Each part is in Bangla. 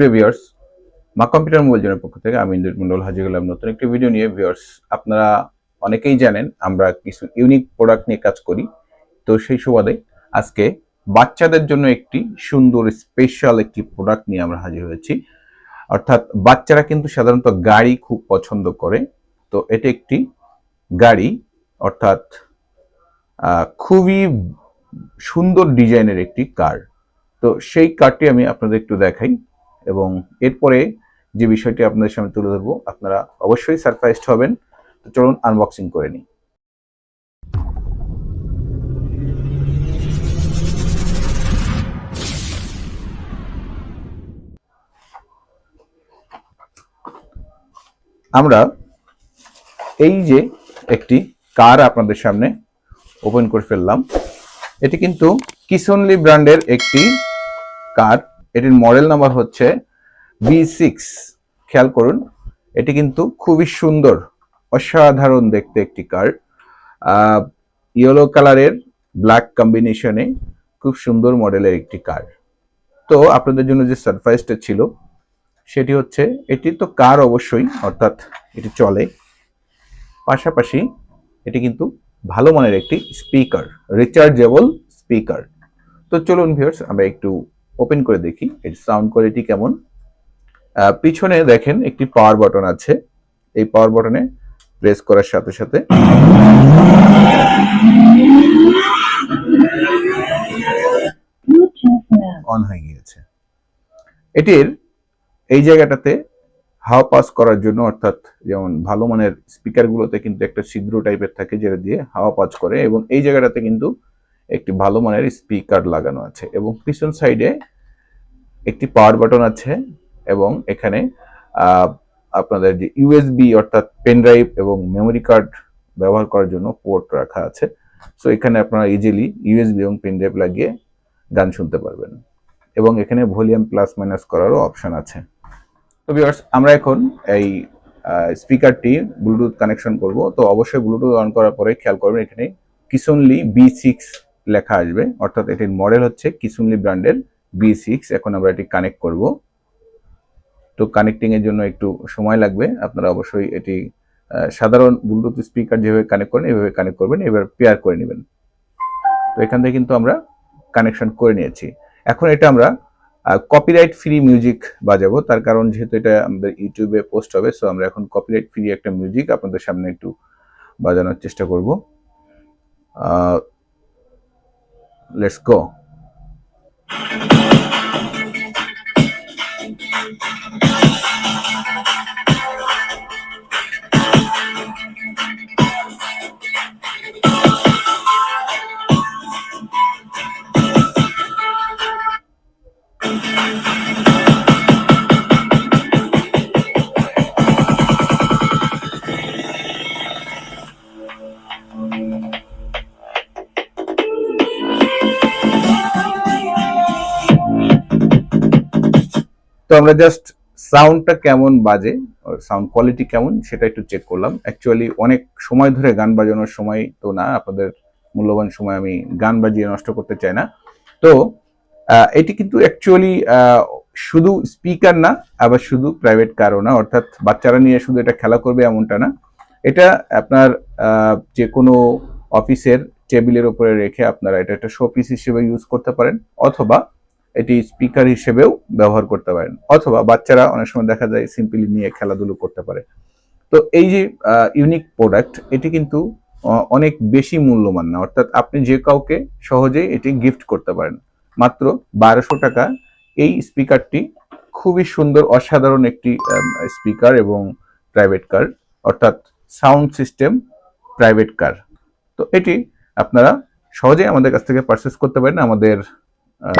প্রিভিয়ার্স মা কম্পিউটার মোবাইল জনের পক্ষ থেকে আমি ইন্দ্রিত মন্ডল হাজির হলাম নতুন একটি ভিডিও নিয়ে। ভিউয়ার্স আপনারা অনেকেই জানেন, আমরা কিছু ইউনিক প্রোডাক্ট নিয়ে কাজ করি। তো সেই সুবাদে আজকে বাচ্চাদের জন্য একটি সুন্দর স্পেশাল একটি প্রোডাক্ট নিয়ে আমরা হাজির হয়েছি। অর্থাৎ বাচ্চারা কিন্তু সাধারণত গাড়ি খুব পছন্দ করে। তো এটি একটি গাড়ি, অর্থাৎ খুবই সুন্দর ডিজাইনের একটি কার তো সেই কারটি আমি আপনাদের একটু দেখাই। এবং এরপরে যে বিষয়টি আপনাদের সামনে তুলে ধরবো, আপনারা অবশ্যই সারপ্রাইজড হবেন। তো চলুন আনবক্সিং করে নিই। আমরা এই যে একটি কার আপনাদের সামনে ওপেন করে ফেললাম, এটি কিন্তু কিসনলি ব্র্যান্ডের একটি কার। এটির মডেল নাম্বার হচ্ছে বি সিক্স খেয়াল করুন, এটি কিন্তু খুবই সুন্দর, অসাধারণ দেখতে একটি কার ইয়েলো কালারের ব্ল্যাক কম্বিনেশনে খুব সুন্দর মডেলের একটি কার তো আপনাদের জন্য যে সারপ্রাইজটা ছিল, সেটি হচ্ছে এটি তো কার অবশ্যই, অর্থাৎ এটি চলে। পাশাপাশি এটি কিন্তু ভালো মানের একটি স্পিকার রিচার্জেবল স্পিকার তো চলুন ভিউয়ার্স আমরা একটু ওপেন করে দেখি, এর সাউন্ড কোয়ালিটি কেমন। পিছনে দেখেন একটি পাওয়ার বাটন আছে। এই পাওয়ার বাটনে প্রেস করার সাথে সাথে অন হয়ে গিয়েছে। এটির এই জায়গাটাতে হাওয়া পাস করার জন্য অর্থাৎ যেমন ভালো মানের স্পিকারগুলোতে কিন্তু একটা ছিদ্র টাইপের থাকে, যেটা দিয়ে হাওয়া পাস করে এবং এই জায়গাটাতে কিন্তু একটি ভালো মানের স্পিকার লাগানো আছে এবং পিছন সাইডে একটি পাওয়ার বাটন আছে এবং এখানে আপনাদের যে ইউএসবি অর্থাৎ পেন ড্রাইভ এবং মেমোরি কার্ড ব্যবহার করার জন্য পোর্ট রাখা আছে। সো এখানে আপনারা ইজিলি ইউএসবি এবং পেন ড্রাইভ লাগিয়ে গান শুনতে পারবেন এবং এখানে ভলিউম প্লাস মাইনাস করারও অপশন আছে। তো ভিউয়ার্স আমরা এখন এই স্পিকারটি ব্লুটুথ কানেকশন করব। তো অবশ্যই ব্লুটুথ অন করার পরে খেয়াল করবেন এখানে কিসনলি বি সিক্স লেখা আসবে। অর্থাৎ এটির মডেল হচ্ছে কিসনলি ব্র্যান্ডের বি সিক্স। এখন আমরা এটি কানেক্ট করব। তো কানেক্টিং এর জন্য একটু সময় লাগবে। আপনারা অবশ্যই এটি সাধারণ ব্লুটুথ স্পিকার যেভাবে কানেক্ট করেন, এভাবে কানেক্ট করবেন, এবার পেয়ার করে নেবেন। তো এখান থেকে কিন্তু আমরা কানেকশন করে নিয়েছি। এখন এটা আমরা কপিরাইট ফ্রি মিউজিক বাজাবো। তার কারণ যেহেতু এটা আমাদের ইউটিউবে পোস্ট হবে সো আমরা এখন কপিরাইট ফ্রি একটা মিউজিক আপনাদের সামনে একটু বাজানোর চেষ্টা করব। Let's go. তো আমরা জাস্ট সাউন্ডটা কেমন বাজে সাউন্ড কোয়ালিটি কেমন, সেটা একটু চেক করলাম। অ্যাকচুয়ালি অনেক সময় ধরে গান বাজানোর সময় তো না, আপনাদের মূল্যবান সময় আমি গান বাজিয়ে নষ্ট করতে চাই না। তো এটি কিন্তু অ্যাকচুয়ালি শুধু স্পিকার না, আবার শুধু প্রাইভেট কারও না, অর্থাৎ বাচ্চারা নিয়ে শুধু এটা খেলা করবে এমনটা না। এটা আপনার যে কোনো অফিসের টেবিলের উপরে রেখে আপনারা এটা একটা শোপিস হিসেবে ইউজ করতে পারেন, অথবা এটি স্পিকার হিসেবেও ব্যবহার করতে পারেন। অথবা বাচ্চারা অনেক সময় দেখা যায় সিম্পলি নিয়ে খেলাধুলো করতে পারে। তো এই যে ইউনিক প্রোডাক্ট এটি কিন্তু অনেক বেশি মূল্যবান না। অর্থাৎ আপনি যে কাউকে সহজেই এটি গিফট করতে পারেন। মাত্র বারোশো টাকা এই স্পিকারটি খুবই সুন্দর, অসাধারণ একটি স্পিকার এবং প্রাইভেট কার অর্থাৎ সাউন্ড সিস্টেম প্রাইভেট কার তো এটি আপনারা সহজেই আমাদের কাছ থেকে পারচেস করতে পারেন। আমাদের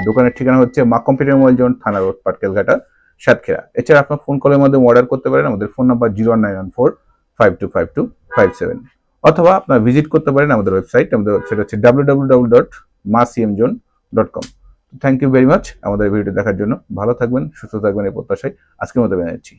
দোকানের ঠিকানা হচ্ছে মা কম্পিউটার মোবাইল জোন, থানা রোড পাটকেলঘাটা সাতক্ষীরা। এছাড়া আপনার ফোন কলের মাধ্যমে অর্ডার করতে পারেন। আমাদের phone number zero nine one four five two five two five seven অথবা আপনার ভিজিট করতে পারেন আমাদের ওয়েবসাইট আমাদের ওয়েবসাইট হচ্ছে W W W dot Maa CM zone dot com thank you very much আমাদের ভিডিওটি দেখার জন্য ভালো থাকবেন, সুস্থ থাকবেন এই প্রত্যাশায়। আজকের মতো বেড়াচ্ছি